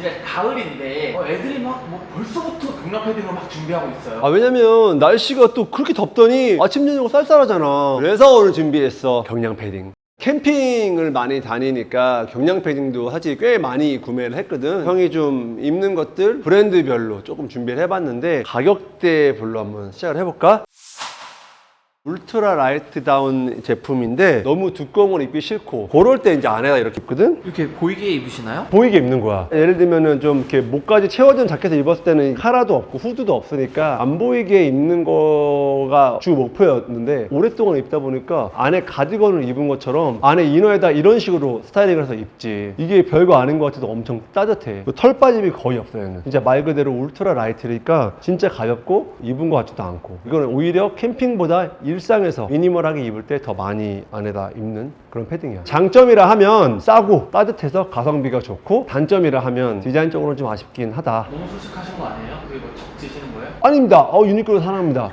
이제 가을인데 어, 애들이 막 뭐 벌써부터 경량 패딩을 막 준비하고 있어요. 아 왜냐면 날씨가 또 그렇게 덥더니 아침 저녁 쌀쌀하잖아 그래서 오늘 준비했어 경량 패딩 캠핑을 많이 다니니까 경량 패딩도 사실 꽤 많이 구매를 했거든 형이 좀 입는 것들 브랜드별로 조금 준비를 해봤는데 가격대 별로 한번 시작을 해볼까? 울트라 라이트 다운 제품인데 너무 두꺼운 걸 입기 싫고 그럴 때 이제 안에다 이렇게 입거든 이렇게 보이게 입으시나요? 보이게 입는 거야. 예를 들면은 좀 이렇게 목까지 채워진 자켓을 입었을 때는 카라도 없고 후드도 없으니까 안 보이게 입는 거가 주 목표였는데 오랫동안 입다 보니까 안에 가디건을 입은 것처럼 안에 이너에다 이런 식으로 스타일링을 해서 입지. 이게 별거 아닌 것 같아도 엄청 따뜻해. 그털 빠짐이 거의 없어요. 얘는. 진짜 말 그대로 울트라 라이트니까 진짜 가볍고 입은 것 같지도 않고. 이거는 오히려 캠핑보다 일상에서 미니멀하게 입을 때 더 많이 안에다 입는 그런 패딩이야. 장점이라 하면 싸고 따뜻해서 가성비가 좋고 단점이라 하면 디자인적으로 좀 아쉽긴 하다. 너무 솔직하신 거 아니에요? 그게 뭐 적지시는 거예요? 아닙니다. 어, 유니클로 사랑합니다.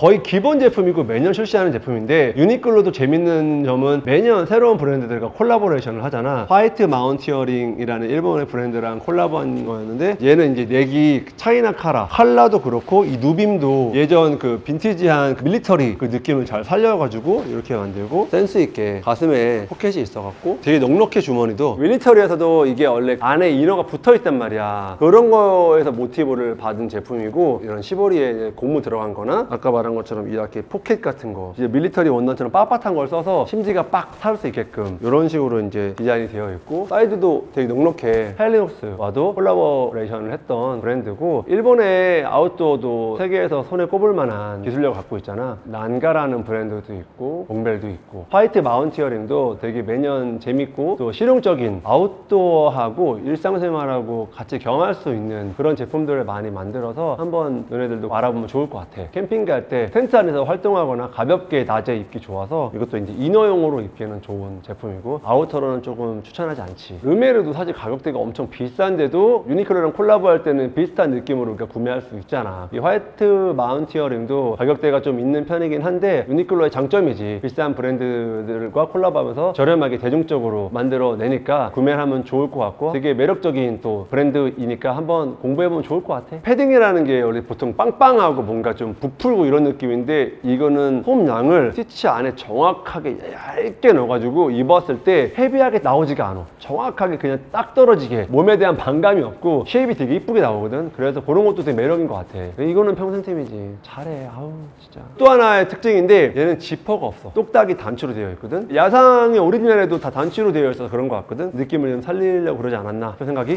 거의 기본 제품이고 매년 출시하는 제품인데 유니클로도 재밌는 점은 매년 새로운 브랜드들과 콜라보레이션을 하잖아. 화이트 마운티어링이라는 일본의 브랜드랑 콜라보한 거였는데 얘는 이제 넥이 차이나 카라 칼라도 그렇고 이 누빔도 예전 그 빈티지한 그 밀리터리 그 느낌을 잘 살려가지고 이렇게 만들고 센스 있게 가슴에 포켓이 있어갖고 되게 넉넉해 주머니도. 밀리터리에서도 이게 원래 안에 이너가 붙어 있단 말이야. 그런 거에서 모티브를 받은 제품이고 이런 시보리에 고무 들어간 거나 아까 말한 것처럼 이렇게 포켓 같은 거 이제 밀리터리 원단처럼 빳빳한 걸 써서 심지가 빡 살 수 있게끔 이런 식으로 이제 디자인이 되어 있고 사이드도 되게 넉넉해. 헬리녹스와도 콜라보레이션을 했던 브랜드고 일본의 아웃도어도 세계에서 손에 꼽을 만한 기술력을 갖고 있잖아. 난가라는 브랜드도 있고 몽벨도 있고. 화이트 마운티어링도 되게 매년 재밌고 또 실용적인 아웃도어하고 일상생활하고 같이 경험할 수 있는 그런 제품들을 많이 만들어서 한번 너네들도 알아보면 좋을 것 같아. 캠핑 갈때 텐트 안에서 활동하거나 가볍게 낮에 입기 좋아서 이것도 이제 이너용으로 입기에는 좋은 제품이고 아우터로는 조금 추천하지 않지. 르메르도 사실 가격대가 엄청 비싼데도 유니클로랑 콜라보할 때는 비슷한 느낌으로 우리가 구매할 수 있잖아. 이 화이트 마운티어링도 가격대가 좀 있는 편이긴 한데 유니클로의 장점이지. 비싼 브랜드들과 콜라보하면서 저렴하게 대중적으로 만들어내니까 구매를 하면 좋을 것 같고 되게 매력적인 또 브랜드이니까 한번 공부해보면 좋을 것 같아. 패딩이라는 게 원래 보통 빵빵하고 뭔가 좀 부풀고 이런 느낌인데 이거는 솜 양을 스티치 안에 정확하게 얇게 넣어가지고 입었을 때 헤비하게 나오지가 않아. 정확하게 그냥 딱 떨어지게. 몸에 대한 반감이 없고 쉐입이 되게 이쁘게 나오거든. 그래서 그런 것도 되게 매력인 것 같아. 이거는 평생템이지. 잘해. 아우 진짜. 또 하나의 특징인데 얘는 지퍼가 없어. 똑딱이 단추로 되어 있거든. 야상의 오리지널에도 다 단추로 되어 있어서 그런 것 같거든. 느낌을 좀 살리려고 그러지 않았나? 그 생각이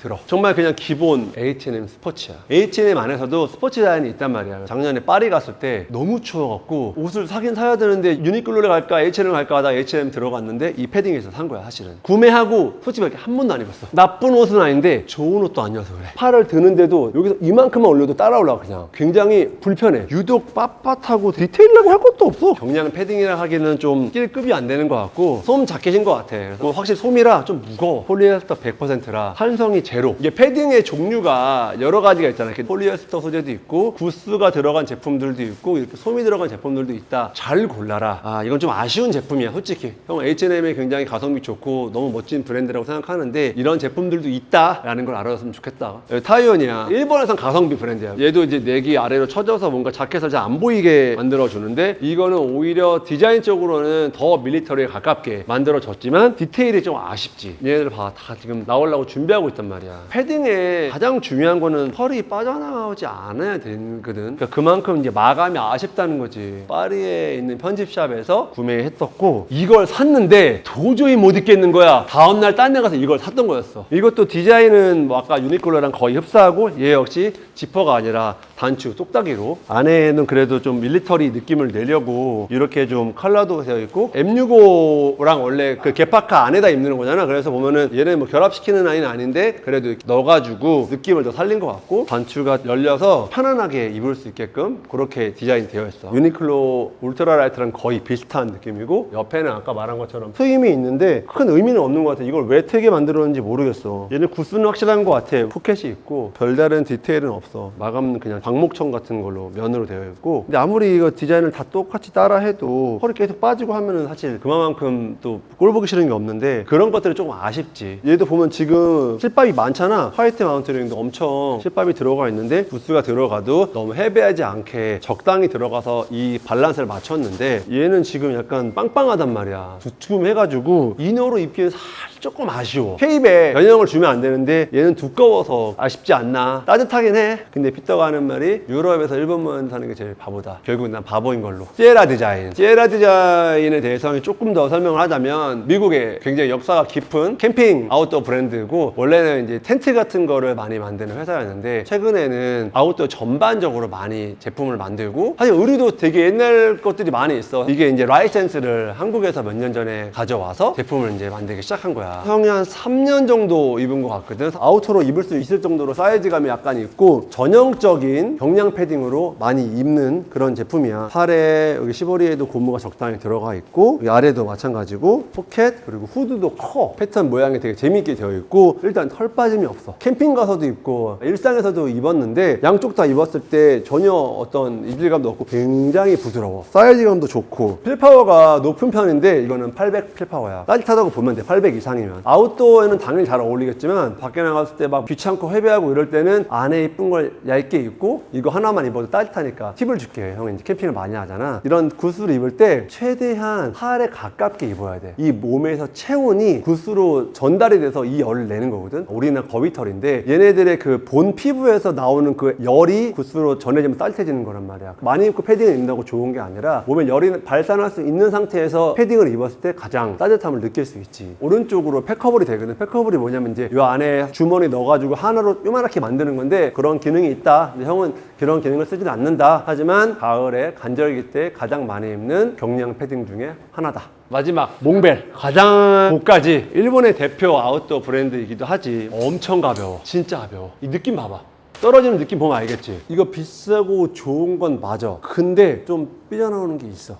들어. 정말 그냥 기본 H&M 스포츠야. H&M 안에서도 스포츠 라인이 있단 말이야. 작년에 파리 갔을 때 너무 추워갖고 옷을 사긴 사야 되는데 유니클로를 갈까 H&M 갈까 하다 H&M 들어갔는데 이 패딩에서 산 거야 사실은. 구매하고 솔직히 한 번도 안 입었어. 나쁜 옷은 아닌데 좋은 옷도 아니어서 그래. 팔을 드는데도 여기서 이만큼만 올려도 따라 올라가 그냥. 굉장히 불편해. 유독 빳빳하고 디테일하고 할 것도 없어. 경량 패딩이라 하기는 좀 낄급이 안 되는 것 같고 솜 자켓인 것 같아. 확실히 솜이라 좀 무거워. 폴리에스터 100%라 탄성이 제로. 이게 패딩의 종류가 여러 가지가 있잖아. 이렇게 폴리에스터 소재도 있고 구스가 들어간 제품들도 있고 이렇게 솜이 들어간 제품들도 있다. 잘 골라라. 아 이건 좀 아쉬운 제품이야, 솔직히. 형 H&M이 굉장히 가성비 좋고 너무 멋진 브랜드라고 생각하는데 이런 제품들도 있다라는 걸 알아줬으면 좋겠다. 여기 타이온이야. 일본에선 가성비 브랜드야. 얘도 이제 내기 아래로 쳐져서 뭔가 자켓을 잘 안 보이게 만들어 주는데 이거는 오히려 디자인적으로는 더 밀리터리에 가깝게 만들어졌지만 디테일이 좀 아쉽지. 얘네들 봐, 다 지금 나오려고 준비하고 있단 말이야. 패딩에 가장 중요한 거는 털이 빠져나오지 않아야 되거든. 그러니까 그만큼 이제 마감이 아쉽다는 거지. 파리에 있는 편집샵에서 구매했었고 이걸 샀는데 도저히 못 입겠는 거야. 다음날 딴 데 가서 이걸 샀던 거였어. 이것도 디자인은 뭐 아까 유니클로랑 거의 흡사하고 얘 역시 지퍼가 아니라 단추, 똑딱이로. 안에는 그래도 좀 밀리터리 느낌을 내려고 이렇게 좀 컬러도 되어 있고 M65랑 원래 그 개파카 안에다 입는 거잖아. 그래서 보면은 얘는 뭐 결합시키는 라인은 아닌데 그래도 넣어가지고 느낌을 더 살린 것 같고 단추가 열려서 편안하게 입을 수 있게끔 그렇게 디자인 되어 있어. 유니클로 울트라 라이트랑 거의 비슷한 느낌이고 옆에는 아까 말한 것처럼 트임이 있는데 큰 의미는 없는 것 같아. 이걸 왜 트게 만들었는지 모르겠어. 얘는 구스는 확실한 것 같아. 포켓이 있고 별다른 디테일은 없어. 마감은 그냥 광목청 같은 걸로 면으로 되어 있고 근데 아무리 이거 디자인을 다 똑같이 따라 해도 펄이 계속 빠지고 하면은 사실 그만큼 또 꼴 보기 싫은 게 없는데 그런 것들이 조금 아쉽지. 얘도 보면 지금 실밥이 많잖아. 화이트 마운트링도 엄청 실밥이 들어가 있는데 부스가 들어가도 너무 헤비하지 않게 적당히 들어가서 이 밸런스를 맞췄는데 얘는 지금 약간 빵빵하단 말이야. 두툼 해가지고 이너로 입기엔 살짝 조금 아쉬워. 쉐입에 변형을 주면 안 되는데 얘는 두꺼워서 아쉽지 않나? 따뜻하긴 해. 근데 피터가 하는 말이 유럽에서 일본만 사는 게 제일 바보다. 결국은 난 바보인 걸로. 시에라 디자인. 시에라 디자인에 대해서 조금 더 설명을 하자면 미국에 굉장히 역사가 깊은 캠핑 아웃도어 브랜드고 원래는 이제 텐트 같은 거를 많이 만드는 회사였는데 최근에는 아웃도어 전반적으로 많이 제품을 만들고 사실 의류도 되게 옛날 것들이 많이 있어. 이게 이제 라이센스를 한국에서 몇 년 전에 가져와서 제품을 이제 만들기 시작한 거야. 형이 한 3년 정도 입은 것 같거든. 아우터로 입을 수 있을 정도로 사이즈감이 약간 있고 전형적인 경량 패딩으로 많이 입는 그런 제품이야. 팔에 여기 시보리에도 고무가 적당히 들어가 있고 여기 아래도 마찬가지고 포켓 그리고 후드도 커. 패턴 모양이 되게 재밌게 되어 있고 일단 털 빠짐이 없어. 캠핑 가서도 입고 일상에서도 입었는데 양쪽 다 입었을 때 전혀 어떤 이질감도 없고 굉장히 부드러워. 사이즈감도 좋고. 필파워가 높은 편인데 이거는 800 필파워야. 따뜻하다고 보면 돼. 800 이상이면. 아웃도어에는 당연히 잘 어울리겠지만 밖에 나갔을 때 막 귀찮고 헤비하고 이럴 때는 안에 이쁜 걸 얇게 입고 이거 하나만 입어도 따뜻하니까 팁을 줄게 형이 이제 캠핑을 많이 하잖아. 이런 구스를 입을 때 최대한 팔에 가깝게 입어야 돼이 몸에서 체온이 구스로 전달이 돼서 이 열을 내는 거거든. 우리는 거위털인데 얘네들의 그 본 피부에서 나오는 그 열이 구스로 전해지면 따뜻해지는 거란 말이야. 많이 입고 패딩을 입는다고 좋은 게 아니라 몸에 열이 발산할 수 있는 상태에서 패딩을 입었을 때 가장 따뜻함을 느낄 수 있지. 오른쪽으로 팩커블이 되거든. 팩커블이 뭐냐면 이제 이 안에 주머니 넣어가지고 하나로 요만하게 만드는 건데 그런 기능이 있다. 근데 형은 그런 기능을 쓰진 않는다. 하지만 가을에 간절기 때 가장 많이 입는 경량 패딩 중에 하나다. 마지막 몽벨. 가장 고가지. 일본의 대표 아웃도어 브랜드이기도 하지. 엄청 가벼워. 진짜 가벼워. 이 느낌 봐봐. 떨어지는 느낌 보면 알겠지? 이거 비싸고 좋은 건 맞아. 근데 좀 삐져나오는 게 있어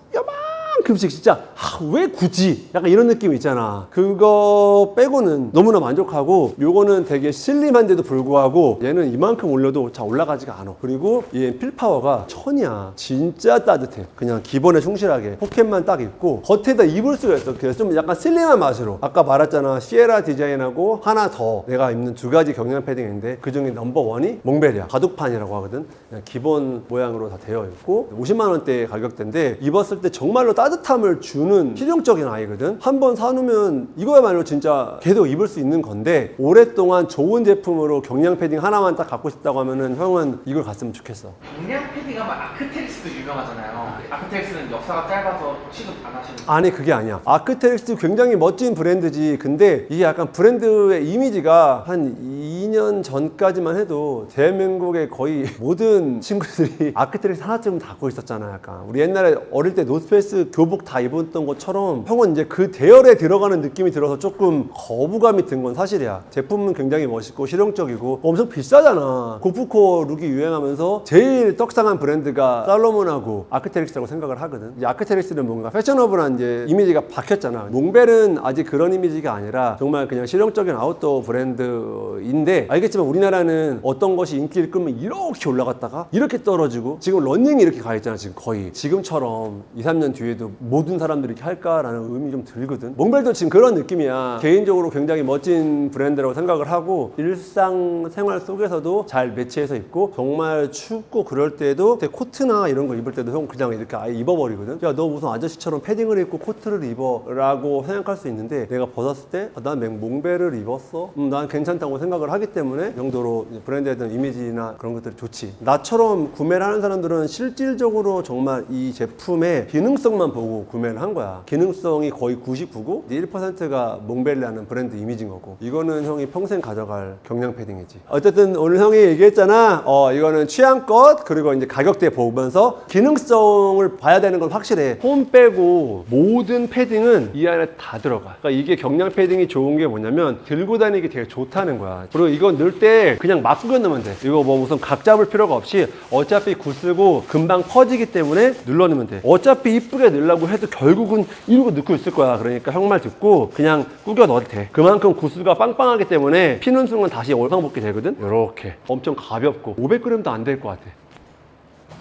요만큼씩 진짜 아, 왜 굳이? 약간 이런 느낌 있잖아. 그거 빼고는 너무나 만족하고 요거는 되게 슬림한데도 불구하고 얘는 이만큼 올려도 잘 올라가지가 않아. 그리고 얘 필파워가 천이야. 진짜 따뜻해. 그냥 기본에 충실하게 포켓만 딱 입고 겉에다 입을 수가 있어. 그래서 좀 약간 슬림한 맛으로. 아까 말했잖아. 시에라 디자인하고 하나 더 내가 입는 두 가지 경량 패딩인데 그 중에 넘버 원이 몽벨이야 가죽판이라고 하거든. 그냥 기본 모양으로 다 되어 있고 50만 원대 가격대인데 입었을 때 정말로 따뜻 함을 주는 실용적인 아이거든. 한 번 사놓으면 이거야말로 진짜 계속 입을 수 있는 건데 오랫동안 좋은 제품으로 경량 패딩 하나만 딱 갖고 싶다고 하면은 형은 이걸 갔으면 좋겠어. 경량 패딩 하면 아크테릭스도 유명하잖아요. 아크테릭스는 역사가 짧아서 취급 안 하시는 아니 그게 아니야. 아크테릭스 굉장히 멋진 브랜드지. 근데 이게 약간 브랜드의 이미지가 한 2년 전까지만 해도 대한민국의 거의 모든 친구들이 아크테릭스 하나쯤은 다 갖고 있었잖아 약간. 우리 옛날에 어릴 때 노스페이스 교복 다 입었던 것처럼 형은 이제 그 대열에 들어가는 느낌이 들어서 조금 거부감이 든 건 사실이야. 제품은 굉장히 멋있고 실용적이고 엄청 비싸잖아. 고프코 룩이 유행하면서 제일 떡상한 브랜드가 살로몬하고 아크테릭스라고 생각을 하거든. 이 아크테릭스는 뭔가 패셔너블한 이제 이미지가 박혔잖아. 몽벨은 아직 그런 이미지가 아니라 정말 그냥 실용적인 아웃도어 브랜드인데 알겠지만 우리나라는 어떤 것이 인기를 끌면 이렇게 올라갔다가 이렇게 떨어지고 지금 런닝이 이렇게 가 있잖아 지금 거의. 지금처럼 2, 3년 뒤에도 모든 사람들이 이렇게 할까라는 의미 좀 들거든. 몽벨도 지금 그런 느낌이야. 개인적으로 굉장히 멋진 브랜드라고 생각을 하고 일상 생활 속에서도 잘 매치해서 입고 정말 춥고 그럴 때도 코트나 이런 거 입을 때도 형 그냥 이렇게 아예 입어버리거든. 야 너 무슨 아저씨처럼 패딩을 입고 코트를 입어 라고 생각할 수 있는데 내가 벗었을 때 아, 몽벨을 입었어? 음, 난 괜찮다고 생각을 하기 때문에 이 정도로 브랜드에 대한 이미지나 그런 것들이 좋지. 나처럼 구매를 하는 사람들은 실질적으로 정말 이 제품의 기능성만 보고 구매를 한 거야. 기능성이 거의 99고 1%가 몽벨이라는 브랜드 이미지인 거고 이거는 형이 평생 가져갈 경량 패딩이지. 어쨌든 오늘 형이 얘기했잖아. 어 이거는 취향껏 그리고 이제 가격대 보면서 기능성을 봐야 되는 건 확실해. 홈 빼고 모든 패딩은 이 안에 다 들어가. 그러니까 이게 경량 패딩이 좋은 게 뭐냐면 들고 다니기 되게 좋다는 거야. 그리고 이거 넣을 때 그냥 막 넣으면 돼. 이거 뭐 무슨 각 잡을 필요가 없이 어차피 굳쓰고 금방 퍼지기 때문에 눌러 넣으면 돼. 어차피 이쁘게 넣으려고 해도 결국은 이러고 넣고 있을 거야 그러니까 형 말 듣고 그냥 구겨 넣어도 돼 그만큼 구스가 빵빵하기 때문에 피는 순간 다시 올상복귀 되거든 이렇게 엄청 가볍고 500g도 안 될 것 같아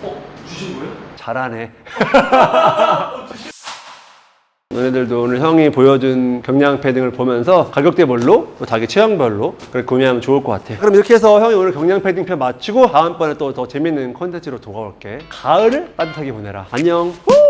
어? 주신 거예요? 잘하네. 너네들도 오늘 형이 보여준 경량 패딩을 보면서 가격대별로 또 자기 체형별로 그렇게 구매하면 좋을 것 같아. 그럼 이렇게 해서 형이 오늘 경량 패딩 편 마치고 다음번에 또 더 재밌는 콘텐츠로 돌아올게. 가을을 따뜻하게 보내라. 안녕. 후!